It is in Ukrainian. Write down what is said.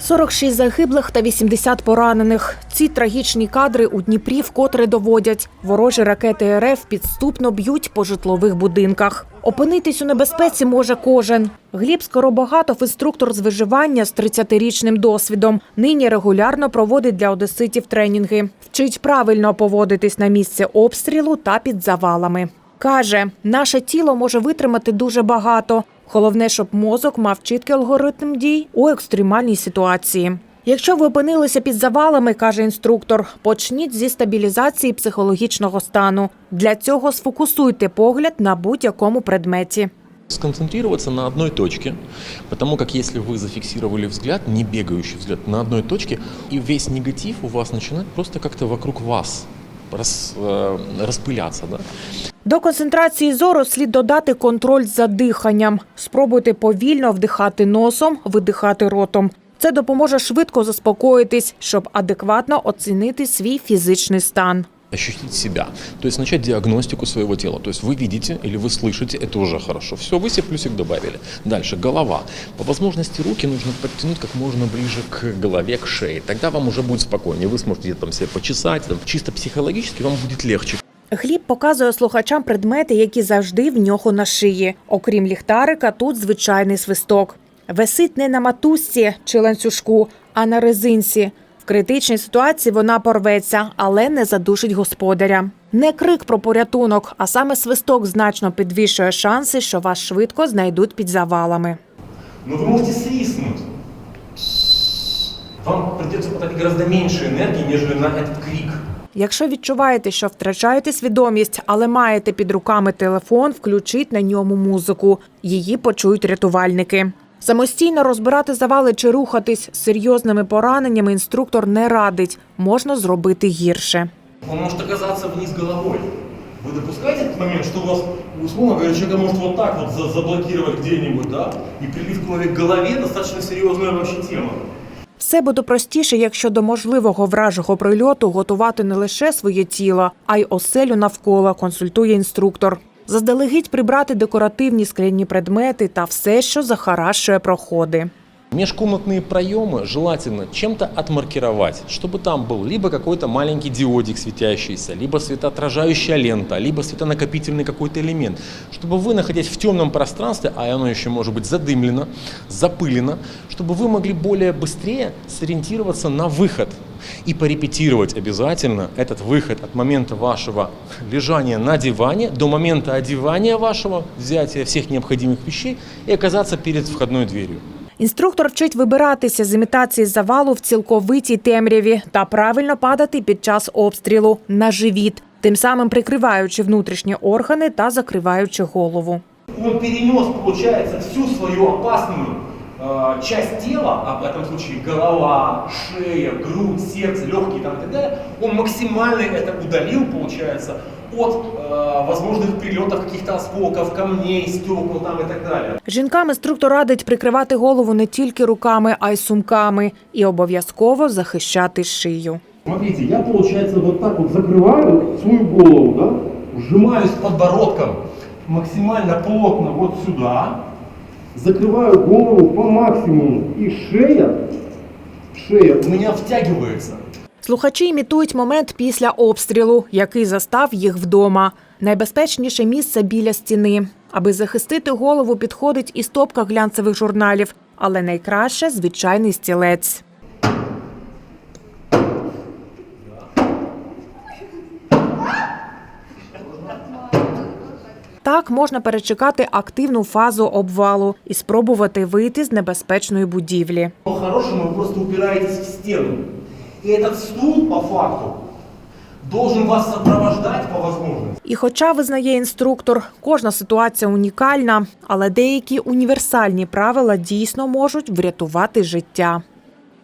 46 загиблих та 80 поранених. Ці трагічні кадри у Дніпрі вкотре доводять. Ворожі ракети РФ підступно б'ють по житлових будинках. Опинитись у небезпеці може кожен. Гліб Скоробогатов – інструктор з виживання з 30-річним досвідом. Нині регулярно проводить для одеситів тренінги. Вчить правильно поводитись на місці обстрілу та під завалами. Каже, наше тіло може витримати дуже багато. Головне, щоб мозок мав чіткий алгоритм дій у екстремальній ситуації. Якщо ви опинилися під завалами, каже інструктор, почніть зі стабілізації психологічного стану. Для цього сфокусуйте погляд на будь-якому предметі. Сконцентрироваться на одной точке, потому как если вы зафиксировали взгляд, не бегающий взгляд, на одной точке, и весь негатив у вас начинает просто как-то вокруг вас рас, э, распыляться. Да? До концентрації зору слід додати контроль за диханням. Спробуйте повільно вдихати носом, видихати ротом. Це допоможе швидко заспокоїтись, щоб адекватно оцінити свій фізичний стан. Ощутить себя, то есть начать диагностику своего тела. То есть вы видите или вы слышите, это уже хорошо. Все, вы себе плюсик добавили. Дальше голова. По возможности руки нужно подтянуть как можно ближе к голове, к шее. Тогда вам уже будет спокойнее. Вы сможете там себе почесать. Там, чисто психологически вам будет легче. Гліб показує слухачам предмети, які завжди в нього на шиї. Окрім ліхтарика, тут звичайний свисток. Висить не на матузці чи ланцюжку, а на резинці. В критичній ситуації вона порветься, але не задушить господаря. Не крик про порятунок, а саме свисток значно підвищує шанси, що вас швидко знайдуть під завалами. Но вы можете свистнуть. Вам придется потратить гораздо меньше энергии, нежели на этот крик. Якщо відчуваєте, що втрачаєте свідомість, але маєте під руками телефон, включіть на ньому музику. Її почують рятувальники. Самостійно розбирати завали чи рухатись з серйозними пораненнями інструктор не радить. Можна зробити гірше. Он может оказаться вниз головой. Вы допускаете этот момент, что у вас, условно говоря, человека может вот так вот где-нибудь, да? И прилив крови к голове достаточно серьезная тема. Все буде простіше, якщо до можливого вражого прильоту готувати не лише своє тіло, а й оселю навколо, консультує інструктор. Заздалегідь прибрати декоративні скляні предмети та все, що захарашує проходи. Межкомнатные проемы желательно чем-то отмаркировать, чтобы там был либо какой-то маленький диодик светящийся, либо светоотражающая лента, либо светонакопительный какой-то элемент, чтобы вы, находясь в темном пространстве, а оно еще может быть задымлено, запылено, чтобы вы могли более быстрее сориентироваться на выход и порепетировать обязательно этот выход от момента вашего лежания на диване до момента одевания вашего, взятия всех необходимых вещей и оказаться перед входной дверью. Інструктор вчить вибиратися з імітації завалу в цілковитій темряві та правильно падати під час обстрілу на живіт, тим самим прикриваючи внутрішні органи та закриваючи голову. Он перенес, получается, всю свою опасную э, часть тела, а в этом случае голова, шея, грудь, сердце, легкие там, и так далее, он максимально это удалил, получается, от э, возможных прилетов каких-то осколков, камней, стекол там и так далее. Жінкам інструктор радить прикривати голову не тільки руками, а й сумками, і обов'язково захищати шию. Смотрите, я, получается, вот так вот закрываю свою голову, да, сжимаюсь подбородком максимально плотно вот сюда, закрываю голову по максимуму, и шея, шея у меня втягивается. Слухачі імітують момент після обстрілу, який застав їх вдома. Найбезпечніше місце біля стіни. Аби захистити голову, підходить і стопка глянцевих журналів, але найкраще звичайний стілець. Так можна перечекати активну фазу обвалу і спробувати вийти з небезпечної будівлі. По-хорошему вы просто упираетесь в стену. И этот стул, по факту, должен вас сопровождать по возможности. І хоча визнає інструктор, кожна ситуація унікальна, але деякі універсальні правила дійсно можуть врятувати життя.